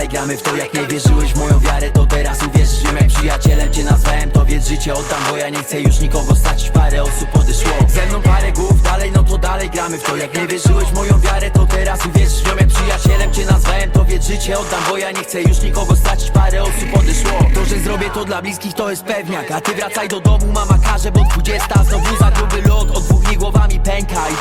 dalej gramy w to Jak nie wierzyłeś w moją wiarę to teraz uwierzysz wiem Jak przyjacielem cię nazwałem to wiedz życie oddam Bo ja nie chcę już nikogo stracić Parę osób odeszło Ze mną parę głów dalej no to dalej gramy w to Jak nie wierzyłeś w moją wiarę to teraz uwierzysz wiem Jak przyjacielem cię nazwałem to wiedz życie oddam Bo ja nie chcę już nikogo stracić Parę osób odeszło To że zrobię to dla bliskich to jest pewniak. A ty wracaj do domu mama każe bo 20 Znowu za gruby lot od dwóch I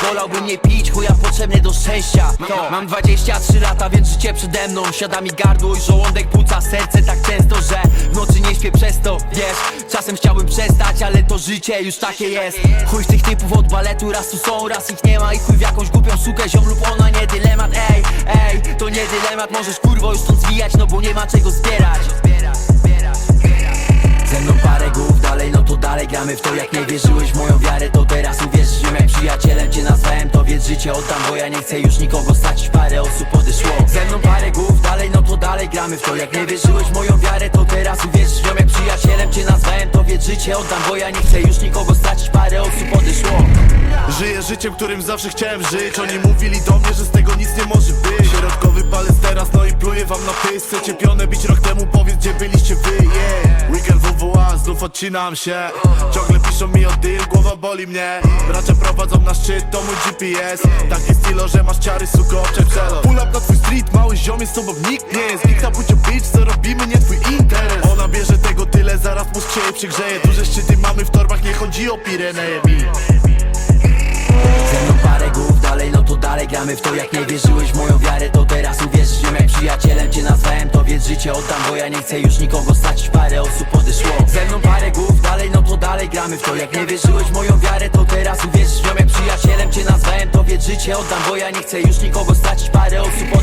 wolałbym nie pić chuja potrzebny do szczęścia. To. Mam 23 lata więc życie przede mną. Siada mi gardło i żołądek płuca. Serce tak często, że w nocy nie śpię przez to Wiesz, czasem chciałbym przestać, ale to życie już takie jest. Chuj tych typów od baletu, raz tu są, raz ich nie ma. I chuj w jakąś głupią sukę, ziom lub ona nie dylemat. Ej, ej, to nie dylemat, możesz kurwo już stąd zwijać No bo nie ma czego zbierać. Ze mną parę głów dalej, no to dalej gramy w to. Jak nie wierzyłeś w moją wiarę, to teraz uwierzysz Jak przyjacielem cię nazwałem, to wiedz życie oddam Bo ja nie chcę już nikogo stracić, parę osób odeszło Ze mną parę głów dalej, no to dalej gramy w to. Jak nie wierzyłeś w moją wiarę, to teraz uwierzysz wiem Jak przyjacielem cię nazwałem, to wiedz życie oddam Bo ja nie chcę już nikogo stracić, parę osób odeszło Żyję życiem, którym zawsze chciałem żyć. Oni mówili do mnie, że z tego nic nie może być. Środkowy palec teraz, no i pluję wam na pysk. Chcecie pionę bić rok temu, powiedz Odcinam się. Ciągle piszą mi o deal, głowa boli mnie. Bracia prowadzą na szczyt, to mój GPS Taki stylo, że masz ciary, suko, oczek przelot Pull up na twój street, mały ziom jest tobą nikt nie jest. Nikt na bitch, co robimy, nie twój interes. Ona bierze tego tyle, zaraz mózg się jej przygrzeje. Duże szczyty mamy w torbach, nie chodzi o Pireneje mi parę głów dalej, no to dalej gramy w to. Jak nie wierzyłeś w moją wiarę, to teraz uwierzysz wiem Jak przyjacielem cię nazwałem, to życie oddam Bo ja nie chcę już nikogo stracić, parę osób odeszło Ze mną parę głów dalej, no to dalej gramy w to. Jak nie wierzyłeś w moją wiarę, to teraz uwierzysz wiem Jak przyjacielem cię nazwałem, to wiedz życie oddam Bo ja nie chcę już nikogo stracić, parę osób